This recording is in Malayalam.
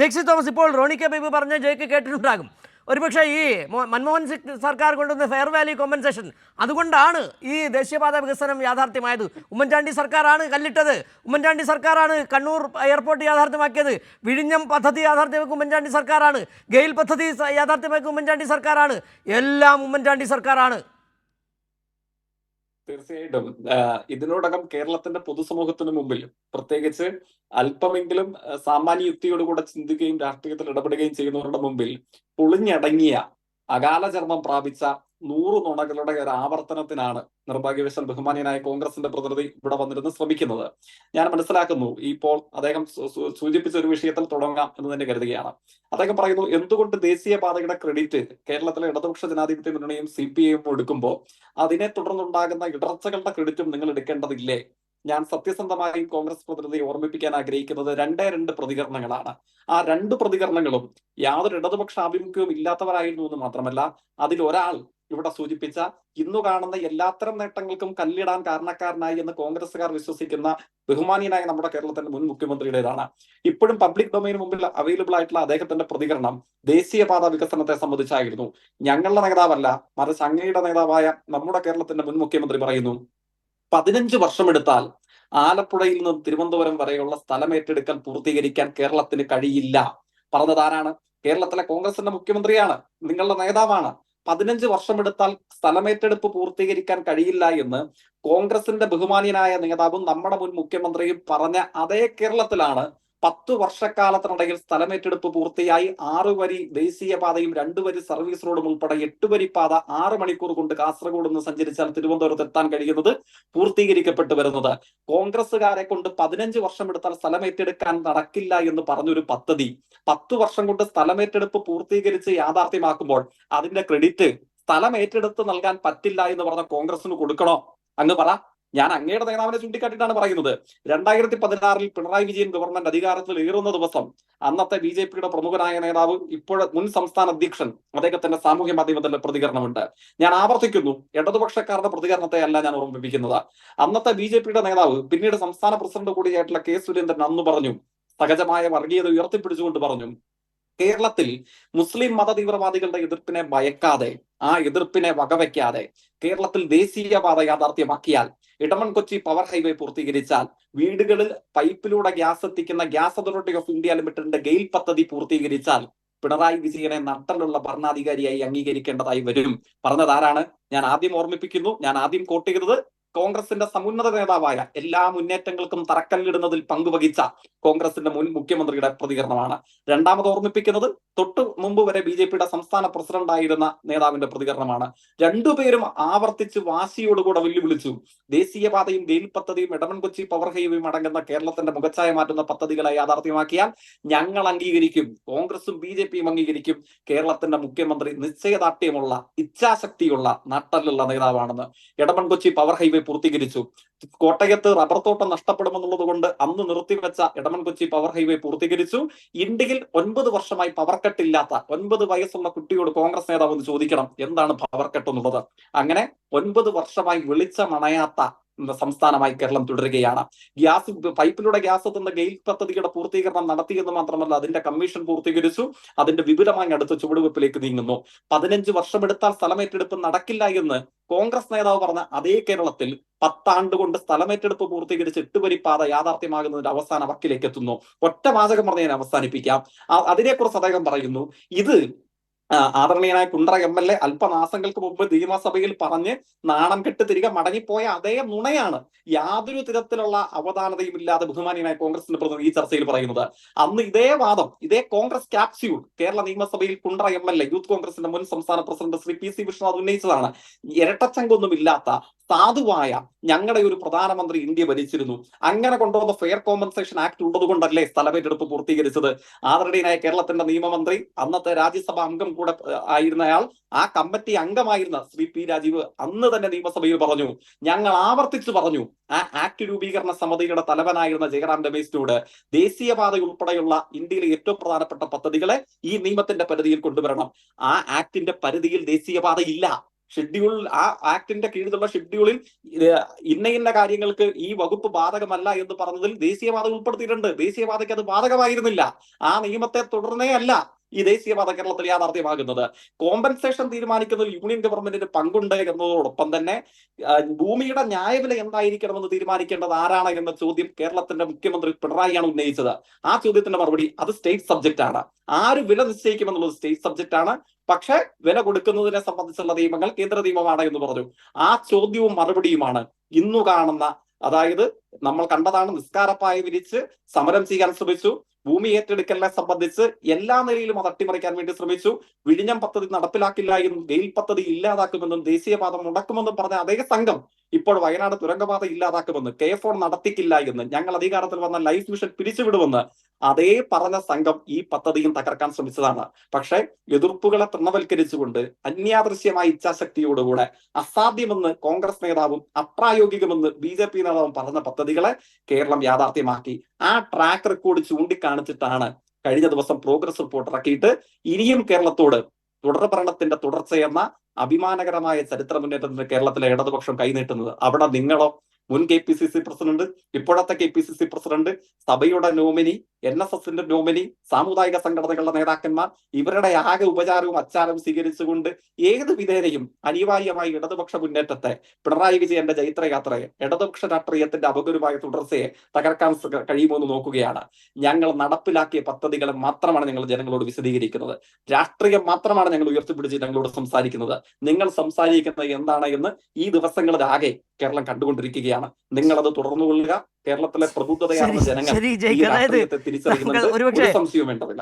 ജെക്സി തോമസ് ഇപ്പോൾ റോണി കെ ബേബി പറഞ്ഞ ജയ്ക്ക് കേട്ടിട്ടുണ്ടാകും. ഒരുപക്ഷെ ഈ മൻമോഹൻ സിംഗ് സർക്കാർ കൊണ്ടുവന്ന ഫെയർ വാല്യൂ കോമ്പൻസേഷൻ അതുകൊണ്ടാണ് ഈ ദേശീയപാത വികസനം യാഥാർത്ഥ്യമായത്. ഉമ്മൻചാണ്ടി സർക്കാരാണ് കല്ലിട്ടത്. ഉമ്മൻചാണ്ടി സർക്കാരാണ് കണ്ണൂർ എയർപോർട്ട് യാഥാർത്ഥ്യമാക്കിയത്. വിഴിഞ്ഞം പദ്ധതി യാഥാർത്ഥ്യമാക്കി ഉമ്മൻചാണ്ടി സർക്കാരാണ്. ഗെയിൽ പദ്ധതി യാഥാർത്ഥ്യമാക്കി ഉമ്മൻചാണ്ടി സർക്കാരാണ്. എല്ലാം ഉമ്മൻചാണ്ടി സർക്കാരാണ്. തീർച്ചയായിട്ടും. ഇതിനോടകം കേരളത്തിന്റെ പൊതുസമൂഹത്തിന് മുമ്പിൽ പ്രത്യേകിച്ച് അല്പമെങ്കിലും സാമാന്യ യുക്തിയോടുകൂടെ ചിന്തിക്കുകയും രാഷ്ട്രീയത്തിൽ ഇടപെടുകയും ചെയ്യുന്നവരുടെ മുമ്പിൽ പൊളിഞ്ഞടങ്ങിയ അകാല ചർമ്മം പ്രാപിച്ച നൂറ് നുണകളുടെ ഒരു ആവർത്തനത്തിനാണ് നിർഭാഗ്യവശാൽ ബഹുമാനിയനായ കോൺഗ്രസിന്റെ പ്രതിനിധി ഇവിടെ വന്നിരുന്ന് ശ്രമിക്കുന്നത്. ഞാൻ മനസ്സിലാക്കുന്നു ഇപ്പോൾ അദ്ദേഹം സൂചിപ്പിച്ച ഒരു വിഷയത്തിൽ തുടങ്ങാം എന്ന് തന്നെ കരുതുകയാണ് അദ്ദേഹം പറയുന്നു എന്തുകൊണ്ട് ദേശീയപാതയുടെ ക്രെഡിറ്റ് കേരളത്തിലെ ഇടതുപക്ഷ ജനാധിപത്യ മുന്നണിയും സി പി ഐയും എടുക്കുമ്പോൾ അതിനെ തുടർന്നുണ്ടാകുന്ന ഇടർച്ചകളുടെ ക്രെഡിറ്റും നിങ്ങൾ എടുക്കേണ്ടതില്ലേ? ഞാൻ സത്യസന്ധമായി കോൺഗ്രസ് പ്രതിനിധിയെ ഓർമ്മിപ്പിക്കാൻ ആഗ്രഹിക്കുന്നത് രണ്ടേ രണ്ട് പ്രതികരണങ്ങളാണ്. ആ രണ്ട് പ്രതികരണങ്ങളും യാതൊരു ഇടതുപക്ഷ ആഭിമുഖ്യവും ഇല്ലാത്തവരായിരുന്നു എന്ന് മാത്രമല്ല അതിൽ ഒരാൾ ഇവിടെ സൂചിപ്പിച്ച ഇന്നു കാണുന്ന എല്ലാത്തരം നേട്ടങ്ങൾക്കും കല്ലിടാൻ കാരണക്കാരനായി എന്ന് കോൺഗ്രസ്സുകാർ വിശ്വസിക്കുന്ന ബഹുമാനീയനായ നമ്മുടെ കേരളത്തിന്റെ മുൻ മുഖ്യമന്ത്രിയുടേതാണ്. ഇപ്പോഴും പബ്ലിക് ഡൊമൈന് മുമ്പിൽ അവൈലബിൾ ആയിട്ടുള്ള അദ്ദേഹത്തിന്റെ പ്രതികരണം ദേശീയപാത വികസനത്തെ സംബന്ധിച്ചായിരുന്നു. ഞങ്ങളുടെ നേതാവല്ല മറിച്ച് അങ്ങയുടെ നേതാവായ നമ്മുടെ കേരളത്തിന്റെ മുൻ മുഖ്യമന്ത്രി പറയുന്നു പതിനഞ്ച് വർഷമെടുത്താൽ ആലപ്പുഴയിൽ നിന്ന് തിരുവനന്തപുരം വരെയുള്ള സ്ഥലം ഏറ്റെടുക്കൽ പൂർത്തീകരിക്കാൻ കേരളത്തിന് കഴിയില്ല. പറഞ്ഞത് ആരാണ്? കേരളത്തിലെ കോൺഗ്രസിന്റെ മുഖ്യമന്ത്രിയാണ്. നിങ്ങളുടെ നേതാവാണ്. പതിനഞ്ച് വർഷമെടുത്താൽ സ്ഥലമേറ്റെടുപ്പ് പൂർത്തീകരിക്കാൻ കഴിയില്ല എന്ന് കോൺഗ്രസിന്റെ ബഹുമാനിയനായ നേതാവും നമ്മുടെ മുൻ മുഖ്യമന്ത്രിയും പറഞ്ഞ അതേ കേരളത്തിലാണ് പത്ത് വർഷക്കാലത്തിനിടയിൽ സ്ഥലമേറ്റെടുപ്പ് പൂർത്തിയായി. ആറ് വരി ദേശീയപാതയും രണ്ടു വരി സർവീസ് റോഡും ഉൾപ്പെടെ എട്ട് വരി പാത ആറ് മണിക്കൂർ കൊണ്ട് കാസർഗോഡ് നിന്ന് സഞ്ചരിച്ചാൽ തിരുവനന്തപുരത്ത് എത്താൻ കഴിയുന്നത് പൂർത്തീകരിക്കപ്പെട്ടു വരുന്നത്. കോൺഗ്രസ്സുകാരെ കൊണ്ട് പതിനഞ്ച് വർഷം എടുത്താൽ സ്ഥലമേറ്റെടുക്കാൻ നടക്കില്ല എന്ന് പറഞ്ഞൊരു പദ്ധതി. പത്ത് വർഷം കൊണ്ട് സ്ഥലമേറ്റെടുപ്പ് പൂർത്തീകരിച്ച് യാഥാർത്ഥ്യമാക്കുമ്പോൾ അതിന്റെ ക്രെഡിറ്റ് സ്ഥലം ഏറ്റെടുത്ത് നൽകാൻ പറ്റില്ല എന്ന് പറഞ്ഞ കോൺഗ്രസിന് കൊടുക്കണോ? അങ്ങ് പറ. ഞാൻ അങ്ങയുടെ നേതാവിനെ ചൂണ്ടിക്കാട്ടിയിട്ടാണ് പറയുന്നത്. രണ്ടായിരത്തി പതിനാറിൽ പിണറായി വിജയൻ ഗവൺമെന്റ് അധികാരത്തിൽ ഏറുന്ന ദിവസം അന്നത്തെ ബി ജെ പിയുടെ പ്രമുഖനായ നേതാവ് ഇപ്പോൾ മുൻ സംസ്ഥാന അധ്യക്ഷൻ അദ്ദേഹത്തിന്റെ സാമൂഹ്യ മാധ്യമത്തിലെ പ്രതികരണമുണ്ട്. ഞാൻ ആവർത്തിക്കുന്നു ഇടതുപക്ഷക്കാരുടെ പ്രതികരണത്തെ അല്ല ഞാൻ ഓർമ്മിപ്പിക്കുന്നത്. അന്നത്തെ ബി ജെ പിയുടെ നേതാവ് പിന്നീട് സംസ്ഥാന പ്രസിഡന്റ് കൂടിയായിട്ടുള്ള കെ സുരേന്ദ്രൻ അന്ന് പറഞ്ഞു സഹജമായ വർഗീയത ഉയർത്തിപ്പിടിച്ചുകൊണ്ട് പറഞ്ഞു കേരളത്തിൽ മുസ്ലിം മത തീവ്രവാദികളുടെ എതിർപ്പിനെ ഭയക്കാതെ ആ എതിർപ്പിനെ വകവയ്ക്കാതെ കേരളത്തിൽ ദേശീയപാത യാഥാർത്ഥ്യമാക്കിയാൽ ഇടമൺ കൊച്ചി പവർ ഹൈവേ പൂർത്തീകരിച്ചാൽ വീടുകളിൽ പൈപ്പിലൂടെ ഗ്യാസ് എത്തിക്കുന്ന ഗ്യാസ് അതോറിറ്റി ഓഫ് ഇന്ത്യ ലിമിറ്റഡിന്റെ ഗെയിൽ പദ്ധതി പൂർത്തീകരിച്ചാൽ പിണറായി വിജയനെ നട്ടലുള്ള ഭരണാധികാരിയായി അംഗീകരിക്കേണ്ടതായി വരും. പറഞ്ഞത് ആരാണ്? ഞാൻ ആദ്യം ഓർമ്മിപ്പിക്കുന്നു. ഞാൻ ആദ്യം കോട്ട് ചെയ്തത് കോൺഗ്രസിന്റെ സമുന്നത നേതാവായ എല്ലാ മുന്നേറ്റങ്ങൾക്കും തറക്കല്ലിടുന്നതിൽ പങ്കുവഹിച്ച കോൺഗ്രസിന്റെ മുൻ മുഖ്യമന്ത്രിയുടെ പ്രതികരണമാണ്. രണ്ടാമത് ഓർമ്മിപ്പിക്കുന്നത് തൊട്ടു മുമ്പ് വരെ ബി ജെ പിയുടെ സംസ്ഥാന പ്രസിഡന്റായിരുന്ന നേതാവിന്റെ പ്രതികരണമാണ്. രണ്ടുപേരും ആവർത്തിച്ച് വാശിയോടുകൂടെ വെല്ലുവിളിച്ചു. ദേശീയപാതയും ഗെയിൽ പദ്ധതിയും ഇടമൺ കൊച്ചി പവർ ഹൈവേയും അടങ്ങുന്ന കേരളത്തിന്റെ മുഖച്ഛായ മാറ്റുന്ന പദ്ധതികളെ യാഥാർത്ഥ്യമാക്കിയാൽ ഞങ്ങൾ അംഗീകരിക്കും. കോൺഗ്രസും ബി ജെ പിയും അംഗീകരിക്കും. കേരളത്തിന്റെ മുഖ്യമന്ത്രി നിശ്ചയദാർഢ്യമുള്ള ഇച്ഛാശക്തിയുള്ള നട്ടലുള്ള നേതാവാണെന്ന്. ഇടമൺ കൊച്ചി പവർ ഹൈവേ പൂർത്തീകരിച്ചു. കോട്ടയത്ത് റബ്ബർ തോട്ടം നഷ്ടപ്പെടുമെന്നുള്ളത് കൊണ്ട് അന്ന് നിർത്തിവെച്ച എടമൺ കൊച്ചി പവർ ഹൈവേ പൂർത്തീകരിച്ചു. ഇന്ത്യയിൽ ഒൻപത് വർഷമായി പവർ കട്ട് ഇല്ലാത്ത ഒൻപത് വയസ്സുള്ള കുട്ടിയോട് കോൺഗ്രസ് നേതാവ് ഒന്ന് ചോദിക്കണം എന്താണ് പവർ കട്ട് എന്നുള്ളത്? അങ്ങനെ ഒൻപത് വർഷമായി വെളിച്ചമണയാത്ത സംസ്ഥാനമായി കേരളം തുടരുകയാണ്. ഗ്യാസ് പൈപ്പിലൂടെ ഗ്യാസ് എത്തുന്ന ഗെയിൽ പദ്ധതിയുടെ പൂർത്തീകരണം നടത്തിയെന്ന് മാത്രമല്ല അതിന്റെ കമ്മീഷൻ പൂർത്തീകരിച്ചു. അതിന്റെ വിപുലമായി അടുത്ത ചുവടുവെപ്പിലേക്ക് നീങ്ങുന്നു. പതിനഞ്ച് വർഷമെടുത്താൽ സ്ഥലമേറ്റെടുപ്പ് നടക്കില്ല എന്ന് കോൺഗ്രസ് നേതാവ് പറഞ്ഞ അതേ കേരളത്തിൽ പത്താണ്ട് കൊണ്ട് സ്ഥലമേറ്റെടുപ്പ് പൂർത്തീകരിച്ച് എട്ടുവരിപ്പാത യാഥാർത്ഥ്യമാകുന്നതിന്റെ അവസാന വക്കിലേക്ക് എത്തുന്നു. ഒറ്റ വാചകം പറഞ്ഞ് ഞാൻ അവസാനിപ്പിക്കാം. അതിനെക്കുറിച്ച് അദ്ദേഹം പറയുന്നു ഇത് ആദരണീയനായ കുണ്ടറ എം എൽ എ അല്പമാസങ്ങൾക്ക് മുമ്പ് നിയമസഭയിൽ പറഞ്ഞ് നാണം കെട്ട് തിരികെ മടങ്ങിപ്പോയ അതേ നുണയാണ് യാതൊരു തരത്തിലുള്ള അവധാനതയും ഇല്ലാതെ ബഹുമാനീയനായ കോൺഗ്രസിന്റെ പ്രതിനിധി ഈ ചർച്ചയിൽ പറയുന്നത്. അന്ന് ഇതേ വാദം ഇതേ കോൺഗ്രസ് ക്യാപ്സ്യൂൾ കേരള നിയമസഭയിൽ Kundara M L A youth കോൺഗ്രസിന്റെ മുൻ സംസ്ഥാന president Shri P C Vishwanath ഉന്നയിച്ചതാണ്. ഇരട്ടച്ചങ്കൊന്നും ഇല്ലാത്ത സാധുവായ ഞങ്ങളുടെ ഒരു പ്രധാനമന്ത്രി ഇന്ത്യ ഭരിച്ചിരുന്നു. അങ്ങനെ കൊണ്ടുവന്ന ഫെയർ കോമ്പൻസേഷൻ ആക്ട് ഉള്ളത് കൊണ്ടല്ലേ സ്ഥലമേറ്റെടുപ്പ് പൂർത്തീകരിച്ചത്? ആദരണീയനായ കേരളത്തിന്റെ നിയമമന്ത്രി അന്നത്തെ രാജ്യസഭാ അംഗം കൂടെ ആയിരുന്നയാൾ ആ കമ്മിറ്റി അംഗമായിരുന്ന ശ്രീ പി രാജീവ് അന്ന് തന്നെ നിയമസഭയിൽ പറഞ്ഞു. ഞങ്ങൾ ആവർത്തിച്ചു പറഞ്ഞു ആ ആക്ട് രൂപീകരണ സമിതിയുടെ തലവനായിരുന്ന ജയറാം രമേശിനോട് ദേശീയപാത ഉൾപ്പെടെയുള്ള ഇന്ത്യയിലെ ഏറ്റവും പ്രധാനപ്പെട്ട പദ്ധതികളെ ഈ നിയമത്തിന്റെ പരിധിയിൽ കൊണ്ടുവരണം. ആ ആക്ടിന്റെ പരിധിയിൽ ദേശീയപാത ഇല്ല. ഷെഡ്യൂൾ ആ ആക്ടിന്റെ കീഴിലുള്ള ഷെഡ്യൂളിൽ ഇന്ന ഇന്ന കാര്യങ്ങൾക്ക് ഈ വകുപ്പ് ബാധകമല്ല എന്ന് പറഞ്ഞതിൽ ദേശീയപാത ഉൾപ്പെടുത്തിയിട്ടുണ്ട്. ദേശീയപാതയ്ക്ക് അത് ബാധകമായിരുന്നില്ല. ആ നിയമത്തെ തുടർന്നേ അല്ല. ഈ ദേശീയപാത കേരളത്തിൽ യാഥാർത്ഥ്യമാകുന്നത്. കോമ്പൻസേഷൻ തീരുമാനിക്കുന്നതിൽ യൂണിയൻ ഗവൺമെന്റിന് പങ്കുണ്ട് എന്നതോടൊപ്പം തന്നെ ഭൂമിയുടെ ന്യായവില എന്തായിരിക്കണമെന്ന് തീരുമാനിക്കേണ്ടത് ആരാണ് എന്ന ചോദ്യം കേരളത്തിന്റെ മുഖ്യമന്ത്രി പിണറായിയാണ് ഉന്നയിച്ചത്. ആ ചോദ്യത്തിന്റെ മറുപടി അത് സ്റ്റേറ്റ് സബ്ജക്റ്റ് ആണ്. ആര് വില നിശ്ചയിക്കുമെന്നുള്ളത് സ്റ്റേറ്റ് സബ്ജക്റ്റ് ആണ്. പക്ഷെ വില കൊടുക്കുന്നതിനെ സംബന്ധിച്ചുള്ള നിയമങ്ങൾ കേന്ദ്ര നിയമമാണ് എന്ന് പറഞ്ഞു. ആ ചോദ്യവും മറുപടിയുമാണ് ഇന്നു കാണുന്ന അതായത് നമ്മൾ കണ്ടതാണ് നിസ്കാരപ്പായ വിരിച്ച് സമരം ചെയ്യാൻ ശ്രമിച്ചു. ഭൂമി ഏറ്റെടുക്കലിനെ സംബന്ധിച്ച് എല്ലാ നിലയിലും അത് അട്ടിമറിക്കാൻ വേണ്ടി ശ്രമിച്ചു. വിഴിഞ്ഞം പദ്ധതി നടപ്പിലാക്കില്ല എന്നും ഗെയിൽ പദ്ധതി ഇല്ലാതാക്കുമെന്നും ദേശീയപാത മുടക്കുമെന്നും പറഞ്ഞ അതേ സംഘം ഇപ്പോൾ വയനാട് തുരങ്കപാത ഇല്ലാതാക്കുമെന്ന് കെ ഫോൺ നടത്തിക്കില്ല എന്ന് ഞങ്ങൾ അധികാരത്തിൽ വന്ന ലൈഫ് മിഷൻ പിരിച്ചുവിടുമെന്ന് അതേ പറഞ്ഞ സംഘം ഈ പദ്ധതിയും തകർക്കാൻ ശ്രമിച്ചതാണ്. പക്ഷേ എതിർപ്പുകളെ തൃണവൽക്കരിച്ചുകൊണ്ട് അന്യാദൃശ്യമായ ഇച്ഛാശക്തിയോടുകൂടെ അസാധ്യമെന്ന് കോൺഗ്രസ് നേതാവും അപ്രായോഗികമെന്ന് ബി ജെ പി നേതാവും പറഞ്ഞ പദ്ധതികളെ കേരളം യാഥാർത്ഥ്യമാക്കി. ആ ട്രാക്ക് റെക്കോർഡ് ചൂണ്ടിക്കാണിച്ചിട്ടാണ് കഴിഞ്ഞ ദിവസം പ്രോഗ്രസ് റിപ്പോർട്ട് ഇറക്കിയിട്ട് ഇനിയും കേരളത്തോട് തുടർ ഭരണത്തിന്റെ തുടർച്ചയെന്ന അഭിമാനകരമായ ചരിത്ര മുന്നേറ്റത്തിന് കേരളത്തിലെ ഇടതുപക്ഷം കൈനീട്ടുന്നത്. അവിടെ നിങ്ങളോ മുൻ K P C C president ഇപ്പോഴത്തെ K P C C president സഭയുടെ നോമിനി എൻ എസ് എസിന്റെ നോമിനി സാമുദായിക സംഘടനകളുടെ നേതാക്കന്മാർ ഇവരുടെ ആകെ ഉപചാരവും അച്ചാരവും സ്വീകരിച്ചുകൊണ്ട് ഏത് വിധേനയും അനിവാര്യമായി ഇടതുപക്ഷ മുന്നേറ്റത്തെ പിണറായി വിജയന്റെ ജൈത്രയാത്രയെ ഇടതുപക്ഷ രാഷ്ട്രീയത്തിന്റെ അപകരമായ തുടർച്ചയെ തകർക്കാൻ സ- കഴിയുമോ എന്ന് നോക്കുകയാണ്. ഞങ്ങൾ നടപ്പിലാക്കിയ പദ്ധതികളെ മാത്രമാണ് ഞങ്ങൾ ജനങ്ങളോട് വിശദീകരിക്കുന്നത്. രാഷ്ട്രീയം മാത്രമാണ് ഞങ്ങൾ ഉയർത്തിപ്പിടിച്ച് ഞങ്ങളോട് സംസാരിക്കുന്നത്. നിങ്ങൾ സംസാരിക്കുന്നത് എന്താണ് എന്ന് ഈ ദിവസങ്ങളിലാകെ കേരളം കണ്ടുകൊണ്ടിരിക്കുകയാണ്. നിങ്ങൾ അത് തുടർന്നു കൊള്ളുക. കേരളത്തിലെ പ്രബുദ്ധതയാർന്ന ജനങ്ങൾ ശരി ഈ ജയിക്ക്. അതായത് രാഷ്ട്രീയത്തെ ഒരു സംശയവും വേണ്ടതില്ല.